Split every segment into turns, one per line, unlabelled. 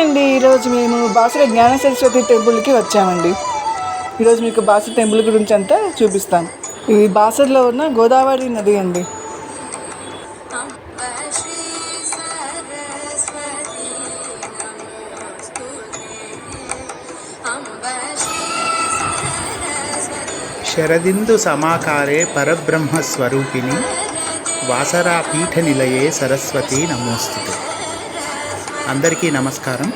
అండి ఈరోజు మేము బాసర జ్ఞాన సరస్వతి టెంపుల్కి వచ్చామండి. ఈరోజు మీకు బాసర టెంపుల్ గురించి అంతా చూపిస్తాం. ఇది బాసర్లో ఉన్న గోదావరి నది అండి.
శరదిందు సమాకారే పరబ్రహ్మస్వరూపిణి వాసరాపీఠ నిలయే సరస్వతి నమోస్తుతే. అందరికీ నమస్కారం.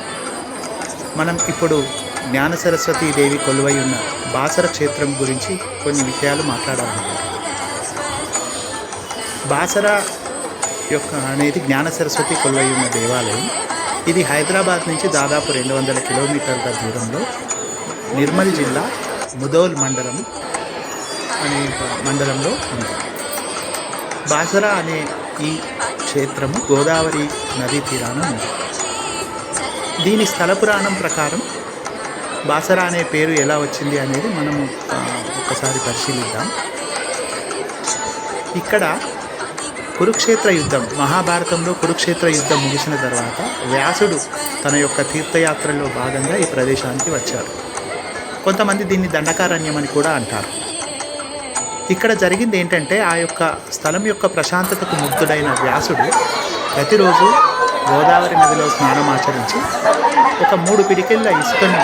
మనం ఇప్పుడు జ్ఞాన సరస్వతీ దేవి కొలువై ఉన్న బాసర క్షేత్రం గురించి కొన్ని విషయాలు మాట్లాడాలనుకుంటున్నాం బాసర యొక్క అనేది జ్ఞాన సరస్వతి కొలువై ఉన్న దేవాలయం. ఇది హైదరాబాద్ నుంచి దాదాపు రెండు వందల కిలోమీటర్ల దూరంలో నిర్మల్ జిల్లా ముదోల్ మండలం అనే మండలంలో ఉంది. బాసరా అనే ఈ క్షేత్రము గోదావరి నదీ తీరాన ఉంది. దీని స్థల పురాణం ప్రకారం బాసరా అనే పేరు ఎలా వచ్చింది అనేది మనము ఒకసారి పరిశీలిద్దాం. ఇక్కడ కురుక్షేత్ర యుద్ధం మహాభారతంలో కురుక్షేత్ర యుద్ధం ముగిసిన తర్వాత వ్యాసుడు తన యొక్క తీర్థయాత్రలో భాగంగా ఈ ప్రదేశానికి వచ్చారు కొంతమంది దీన్ని దండకారణ్యం అని కూడా అంటారు. ఇక్కడ జరిగింది ఏంటంటే ఆ యొక్క స్థలం యొక్క ప్రశాంతతకు ముగ్ధుడైన వ్యాసుడు ప్రతిరోజు గోదావరి నదిలో స్నానం ఆచరించి ఒక మూడు పిడికెళ్ళ ఇసుకను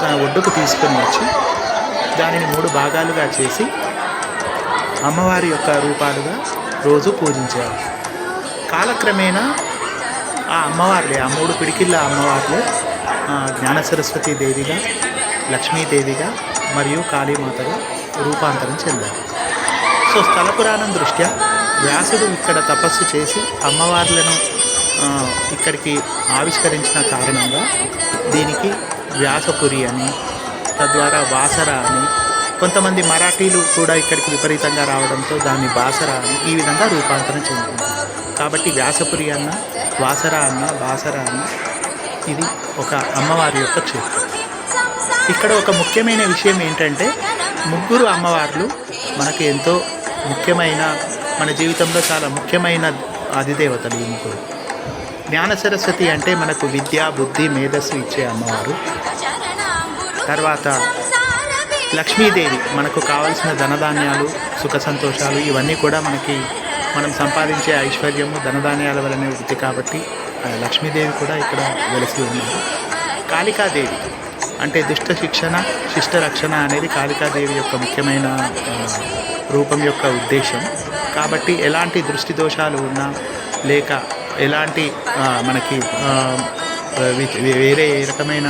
తన ఒడ్డుకు తీసుకొని వచ్చి దానిని మూడు భాగాలుగా చేసి అమ్మవారి యొక్క రూపాలుగా రోజు పూజించారు. కాలక్రమేణా ఆ అమ్మవార్లే ఆ మూడు పిడికిళ్ళ అమ్మవార్లే జ్ఞాన సరస్వతి దేవిగా లక్ష్మీదేవిగా మరియు కాళీమాతగా రూపాంతరం చెందారు. సో స్థల పురాణం దృష్ట్యా వ్యాసుడు ఇక్కడ తపస్సు చేసి అమ్మవార్లను ఇక్కడికి ఆవిష్కరించిన కారణంగా దీనికి వ్యాసపురి అని తద్వారా వాసర అని కొంతమంది మరాఠీలు కూడా ఇక్కడికి విపరీతంగా రావడంతో దాన్ని బాసర అని ఈ విధంగా రూపాంతరం చెందింది. కాబట్టి వ్యాసపురి అన్న వాసర అన్న బాసర అన్న ఇది ఒక అమ్మవారి యొక్క క్షేత్రం. ఇక్కడ ఒక ముఖ్యమైన విషయం ఏంటంటే ముగ్గురు అమ్మవార్లు మనకు ఎంతో ముఖ్యమైన మన జీవితంలో చాలా ముఖ్యమైన అధిదేవతలు ఈ ముగ్గురు జ్ఞాన సరస్వతి అంటే మనకు విద్య బుద్ధి మేధస్సు ఇచ్చే అమ్మవారు. తర్వాత లక్ష్మీదేవి మనకు కావాల్సిన ధనధాన్యాలు సుఖ సంతోషాలు ఇవన్నీ కూడా మనకి మనం సంపాదించే ఐశ్వర్యము ధనధాన్యాల వలనే వృత్తి కాబట్టి లక్ష్మీదేవి కూడా ఇక్కడ వెలిసి ఉన్నారు కాళికాదేవి అంటే దుష్ట శిక్షణ శిష్ట రక్షణ అనేది కాళికాదేవి యొక్క ముఖ్యమైన రూపం యొక్క ఉద్దేశం. కాబట్టి ఎలాంటి దృష్టి దోషాలు ఉన్నా లేక ఎలాంటి మనకి వేరే ఏ రకమైన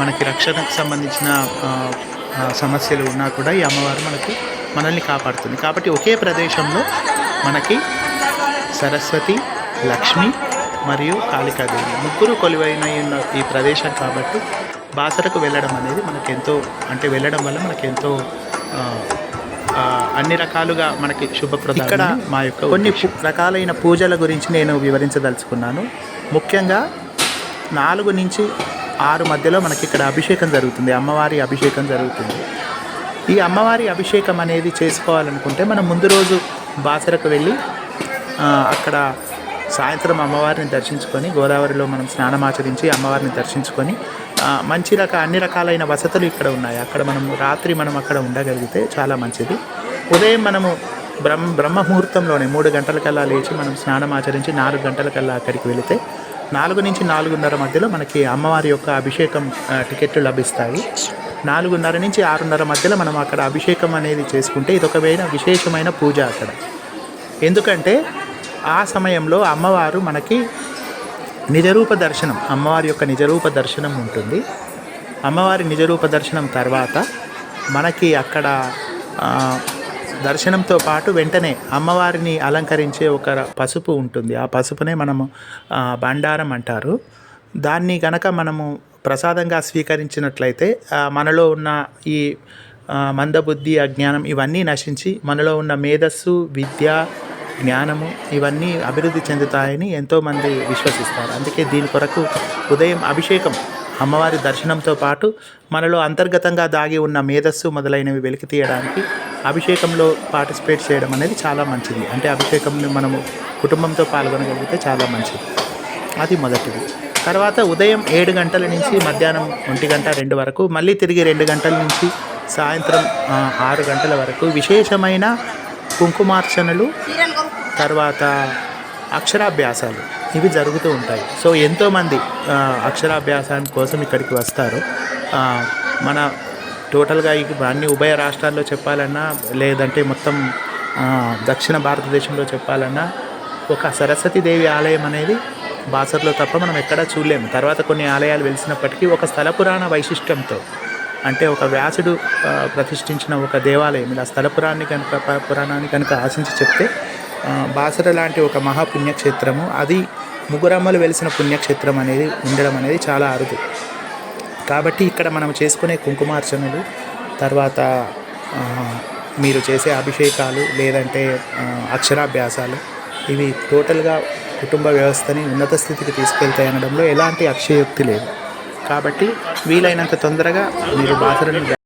మనకి రక్షణకు సంబంధించిన సమస్యలు ఉన్నా కూడా ఈ అమ్మవారు మనకి మనల్ని కాపాడుతుంది. కాబట్టి ఒకే ప్రదేశంలో మనకి సరస్వతి లక్ష్మి మరియు కాళికాదేవి ముగ్గురు కొలువైన ఉన్న ఈ ప్రదేశం కాబట్టి బాసరకు వెళ్ళడం అనేది మనకెంతో అంటే వెళ్ళడం వల్ల మనకెంతో అన్ని రకాలుగా మనకి శుభప్రదం ఇక్కడ మా యొక్క కొన్ని రకాలైన పూజల గురించి నేను వివరించదలుచుకున్నాను. ముఖ్యంగా నాలుగు నుంచి ఆరు మధ్యలో మనకి ఇక్కడ అభిషేకం జరుగుతుంది అమ్మవారి అభిషేకం జరుగుతుంది. ఈ అమ్మవారి అభిషేకం అనేది చేసుకోవాలనుకుంటే మనం ముందు రోజు బాసరకు వెళ్ళి అక్కడ సాయంత్రం అమ్మవారిని దర్శించుకొని గోదావరిలో మనం స్నానమాచరించి అమ్మవారిని దర్శించుకొని మంచి రక అన్ని రకాలైన వసతులు ఇక్కడ ఉన్నాయి. అక్కడ మనం రాత్రి మనం అక్కడ ఉండగలిగితే చాలా మంచిది. ఉదయం మనము బ్రహ్మ బ్రహ్మముహూర్తంలోనే మూడు గంటలకల్లా లేచి మనం స్నానం ఆచరించి నాలుగు గంటలకల్లా అక్కడికి వెళితే నాలుగు నుంచి నాలుగున్నర మధ్యలో మనకి అమ్మవారి యొక్క అభిషేకం టికెట్లు లభిస్తాయి. నాలుగున్నర నుంచి ఆరున్నర మధ్యలో మనం అక్కడ అభిషేకం అనేది చేసుకుంటే ఇది ఒకవేళ విశేషమైన పూజ అక్కడ. ఎందుకంటే ఆ సమయంలో అమ్మవారు మనకి నిజరూప దర్శనం అమ్మవారి యొక్క నిజరూప దర్శనం ఉంటుంది. అమ్మవారి నిజరూప దర్శనం తర్వాత మనకి అక్కడ దర్శనంతో పాటు వెంటనే అమ్మవారిని అలంకరించే ఒక పసుపు ఉంటుంది. ఆ పసుపునే మనము బండారం అంటారు. దాన్ని గనక మనము ప్రసాదంగా స్వీకరించినట్లయితే మనలో ఉన్న ఈ మందబుద్ధి అజ్ఞానం ఇవన్నీ నశించి మనలో ఉన్న మేధస్సు విద్య జ్ఞానము ఇవన్నీ అభివృద్ధి చెందుతాయని ఎంతోమంది విశ్వసిస్తారు. అందుకే దీని కొరకు ఉదయం అభిషేకం అమ్మవారి దర్శనంతో పాటు మనలో అంతర్గతంగా దాగి ఉన్న మేధస్సు మొదలైనవి వెలికి తీయడానికి అభిషేకంలో పార్టిసిపేట్ చేయడం అనేది చాలా మంచిది. అంటే అభిషేకంని మనము కుటుంబంతో పాల్గొనగలిగితే చాలా మంచిది. అది మొదటిది. తర్వాత ఉదయం ఏడు గంటల నుంచి మధ్యాహ్నం ఒంటి గంట రెండు వరకు మళ్ళీ తిరిగి రెండు గంటల నుంచి సాయంత్రం ఆరు గంటల వరకు విశేషమైన కుంకుమార్చనలు తర్వాత అక్షరాభ్యాసాలు. ఇవి జరుగుతూ ఉంటాయి. సో ఎంతోమంది ఆ, అక్షరాభ్యాసం కోసం ఇక్కడికి వస్తారు. మన టోటల్గా ఇక అన్ని ఉభయ రాష్ట్రాల్లో చెప్పాలన్నా లేదంటే మొత్తం దక్షిణ భారతదేశంలో చెప్పాలన్నా ఒక సరస్వతీదేవి ఆలయం అనేది బాసర్లో తప్ప మనం ఎక్కడా చూడలేము. తర్వాత కొన్ని ఆలయాలు వెలిసినప్పటికీ ఒక స్థల పురాణ వైశిష్టంతో అంటే ఒక వ్యాసుడు ప్రతిష్ఠించిన ఒక దేవాలయం. ఇలా స్థల పురాణాన్ని కనుక ప- పురాణాన్ని కనుక ఆశించి చెప్తే బాసర లాంటి ఒక మహా పుణ్యక్షేత్రము అది ముగురమ్మలు వెలిసిన పుణ్యక్షేత్రం అనేది ఉండడం అనేది చాలా అరుదు. కాబట్టి ఇక్కడ మనం చేసుకునే కుంకుమార్చనలు తర్వాత మీరు చేసే అభిషేకాలు లేదంటే అక్షరాభ్యాసాలు ఇవి టోటల్గా కుటుంబ వ్యవస్థని ఉన్నత స్థితికి తీసుకెళ్తాయి అనడంలో ఎలాంటి అక్షయోక్తి లేదు. కాబట్టి వీలైనంత తొందరగా మీరు బాసరను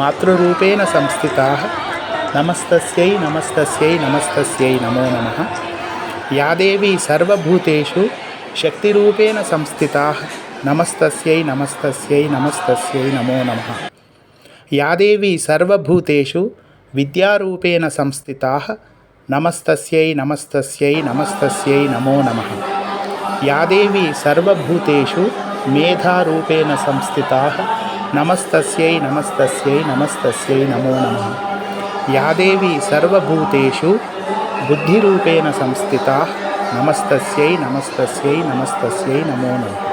మాతృరూపేణ సంస్థితా నమస్తస్యై నమస్తస్యై నమస్తస్యై నమో నమ యాదేవి సర్వభూతేషు శక్తిరూపేణ సంస్థితా నమస్తస్యై నమస్తస్యై నమస్తస్యై నమో నమ యాదేవి సర్వభూతేషు విద్యారూపేణ సంస్థితా నమస్తస్యై నమస్తస్యై నమస్తస్యై నమో నమ యాదేవి సర్వభూతేషు మేధారూపేణ సంస్థితా నమస్తస్యై నమస్తస్యై నమస్తస్యై నమో నమ. యాదేవి సర్వభూతేషు బుద్ధిరూపేణ సంస్థిత. నమస్తస్యై నమస్తస్యై నమస్తస్యై నమో నమః.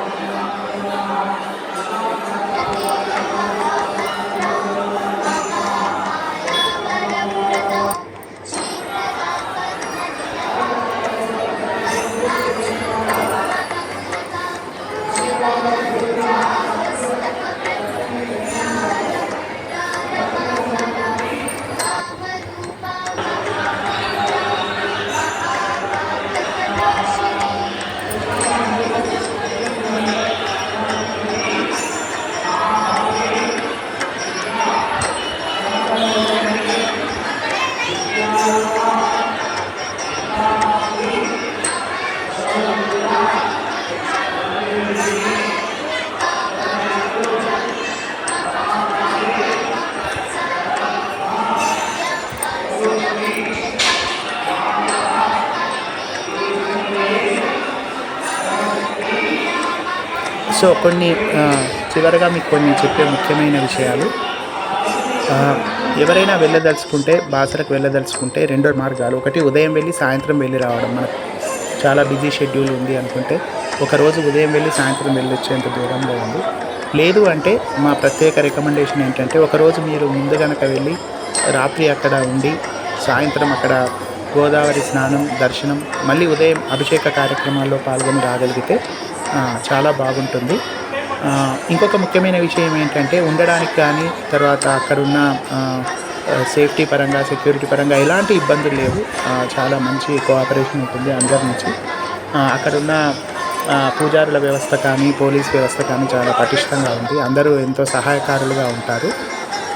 సో కొన్ని చివరగా మీకు కొన్ని చెప్పే ముఖ్యమైన విషయాలు. ఎవరైనా వెళ్ళదలుచుకుంటే బాసరకు వెళ్ళదలుచుకుంటే రెండు మార్గాలు. ఒకటి ఉదయం వెళ్ళి సాయంత్రం వెళ్ళి రావడం. మనకు చాలా బిజీ షెడ్యూల్ ఉంది అనుకుంటే ఒకరోజు ఉదయం వెళ్ళి సాయంత్రం వెళ్ళొచ్చేంత దూరంలో ఉంది లేదు అంటే మా ప్రత్యేక రికమెండేషన్ ఏంటంటే ఒకరోజు మీరు ముందు కనుక వెళ్ళి రాత్రి అక్కడ ఉండి సాయంత్రం అక్కడ గోదావరి స్నానం దర్శనం మళ్ళీ ఉదయం అభిషేక కార్యక్రమాల్లో పాల్గొని రాగలిగితే చాలా బాగుంటుంది. ఇంకొక ముఖ్యమైన విషయం ఏంటంటే ఉండడానికి కానీ తర్వాత అక్కడున్న సేఫ్టీ పరంగా సెక్యూరిటీ పరంగా ఎలాంటి ఇబ్బందులు లేవు. చాలా మంచి కోఆపరేషన్ ఉంటుంది అందరి నుంచి. అక్కడున్న పూజారుల వ్యవస్థ కానీ పోలీస్ వ్యవస్థ కానీ చాలా పటిష్టంగా ఉంది. అందరూ ఎంతో సహాయకారులుగా ఉంటారు.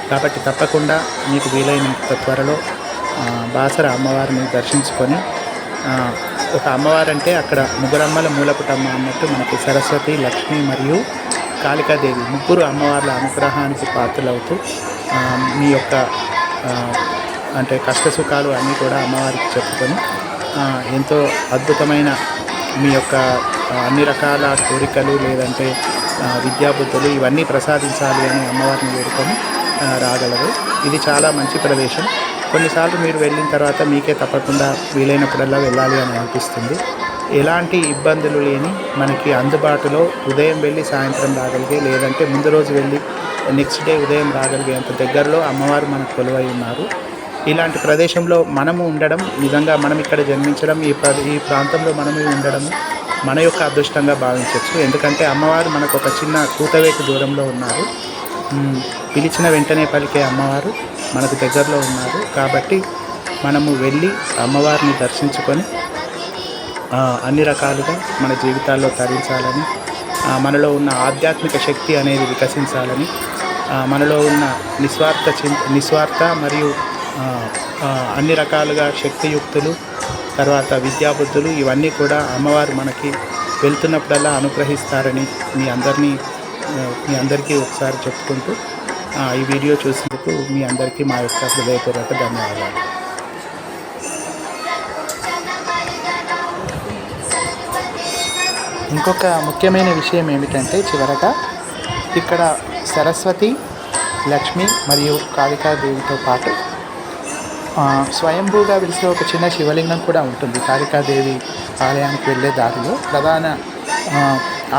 కాబట్టి తప్పకుండా మీకు వీలైనంత త్వరలో బాసర అమ్మవారిని దర్శించుకొని ఒక అమ్మవారు అంటే అక్కడ ముగ్గురమ్మల మూలపుటమ్మ అన్నట్టు మనకి సరస్వతి లక్ష్మి మరియు కాళికాదేవి ముగ్గురు అమ్మవార్ల అనుగ్రహానికి పాత్రలవుతూ మీ యొక్క అంటే కష్ట సుఖాలు అన్నీ కూడా అమ్మవారికి చెప్పుకొని ఎంతో అద్భుతమైన మీ యొక్క అన్ని రకాల కోరికలు లేదంటే విద్యాబుద్ధులు ఇవన్నీ ప్రసాదించాలి అని అమ్మవారిని వేడుకొని రాగలరు. ఇది చాలా మంచి ప్రదేశం. కొన్నిసార్లు మీరు వెళ్ళిన తర్వాత మీకే తప్పకుండా వీలైనప్పుడల్లా వెళ్ళాలి అని అనిపిస్తుంది. ఎలాంటి ఇబ్బందులు లేని మనకి అందుబాటులో ఉదయం వెళ్ళి సాయంత్రం రాగలిగే లేదంటే ముందు రోజు వెళ్ళి నెక్స్ట్ డే ఉదయం రాగలిగేంత దగ్గరలో అమ్మవారు మనకు కొలువై ఉన్నారు. ఇలాంటి ప్రదేశంలో మనము ఉండడం నిజంగా మనం ఇక్కడ జన్మించడం ఈ ప్ర ఈ ప్రాంతంలో మనము ఉండడం మన యొక్క అదృష్టంగా భావించవచ్చు. ఎందుకంటే అమ్మవారు మనకు ఒక చిన్న కూతవేటు దూరంలో ఉన్నారు. పిలిచిన వెంటనే పలికే అమ్మవారు మనకు దగ్గరలో ఉన్నారు. కాబట్టి మనము వెళ్ళి అమ్మవారిని దర్శించుకొని అన్ని రకాలుగా మన జీవితాల్లో తరించాలని మనలో ఉన్న ఆధ్యాత్మిక శక్తి అనేది వికసించాలని మనలో ఉన్న నిస్వార్థ చింత నిస్వార్థ మరియు అన్ని రకాలుగా శక్తియుక్తులు తర్వాత విద్యాబుద్ధులు ఇవన్నీ కూడా అమ్మవారు మనకి వెళ్తున్నప్పుడల్లా అనుగ్రహిస్తారని మీ అందరినీ మీ అందరికీ ఒకసారి చెప్పుకుంటూ ఈ వీడియో చూసినందుకు మీ అందరికీ మా యొక్క హృదయపూర్వక ధన్యవాదాలు. ఇంకొక ముఖ్యమైన విషయం ఏమిటంటే చివరగా ఇక్కడ సరస్వతి లక్ష్మి మరియు కాళికాదేవితో పాటు స్వయంభూగా వెలిసే ఒక చిన్న శివలింగం కూడా ఉంటుంది. కాళికాదేవి ఆలయానికి వెళ్ళే దారిలో ప్రధాన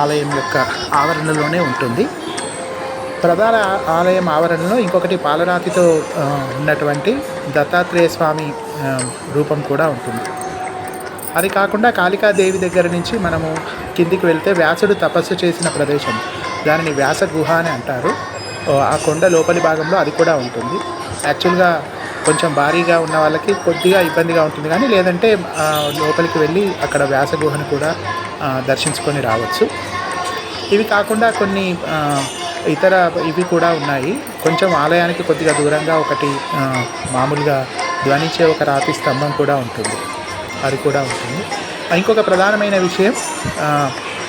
ఆలయం యొక్క ఆవరణలోనే ఉంటుంది. ప్రధాన ఆలయం ఆవరణలో ఇంకొకటి పాలరాతితో ఉన్నటువంటి దత్తాత్రేయ స్వామి రూపం కూడా ఉంటుంది. అది కాకుండా కాళికాదేవి దగ్గర నుంచి మనము కిందికి వెళ్తే వ్యాసుడు తపస్సు చేసిన ప్రదేశం. దానిని వ్యాస గుహ అని అంటారు. ఆ కొండ లోపలి భాగంలో అది కూడా ఉంటుంది. యాక్చువల్గా కొంచెం భారీగా ఉన్న వాళ్ళకి కొద్దిగా ఇబ్బందిగా ఉంటుంది కానీ లేదంటే లోపలికి వెళ్ళి అక్కడ వ్యాస గుహను కూడా దర్శించుకొని రావచ్చు. ఇవి కాకుండా కొన్ని ఇతర ఇవి కూడా ఉన్నాయి. కొంచెం ఆలయానికి కొద్దిగా దూరంగా ఒకటి మామూలుగా ధ్వనించే ఒక రాతి స్తంభం కూడా ఉంటుంది. అది కూడా ఉంటుంది. ఇంకొక ప్రధానమైన విషయం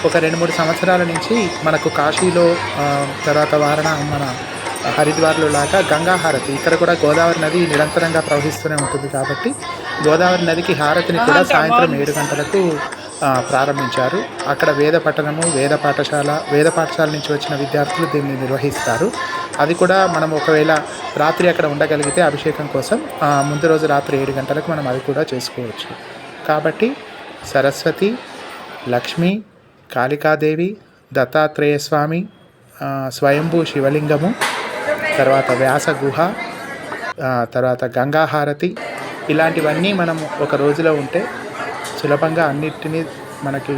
ఒక రెండు మూడు సంవత్సరాల నుంచి మనకు కాశీలో తర్వాత వారణ మన హరిద్వార్లో లాగా గంగా హారతి ఇక్కడ కూడా గోదావరి నది నిరంతరంగా ప్రవహిస్తూనే ఉంటుంది కాబట్టి గోదావరి నదికి హారతిని కూడా సాయంత్రం ఏడు గంటలకు ప్రారంభించారు. అక్కడ వేద పట్టణము వేద పాఠశాల వేద పాఠశాల నుంచి వచ్చిన విద్యార్థులు దీన్ని నిర్వహిస్తారు. అది కూడా మనం ఒకవేళ రాత్రి అక్కడ ఉండగలిగితే అభిషేకం కోసం ముందు రోజు రాత్రి ఏడు గంటలకు మనం అది కూడా చేసుకోవచ్చు. కాబట్టి సరస్వతి లక్ష్మి కాళికాదేవి దత్తాత్రేయ స్వామి స్వయంభూ శివలింగము తర్వాత వ్యాస గుహ తర్వాత గంగాహారతి ఇలాంటివన్నీ మనం ఒక రోజులో ఉంటే సులభంగా అన్నిటినీ మనకి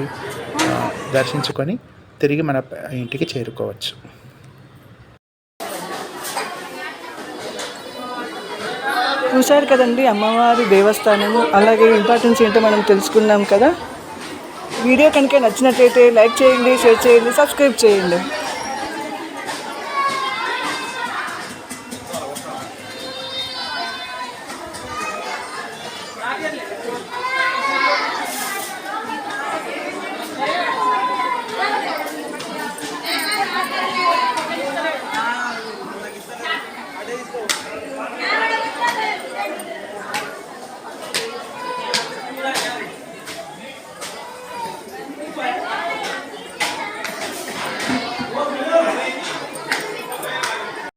దర్శించుకొని తిరిగి మన ఇంటికి చేరుకోవచ్చు.
చూశారు కదండి అమ్మవారి దేవస్థానము అలాగే ఇంపార్టెన్స్ ఏంటో మనం తెలుసుకున్నాం కదా. వీడియో కనుక నచ్చినట్లయితే లైక్ చేయండి షేర్ చేయండి సబ్స్క్రైబ్ చేయండి.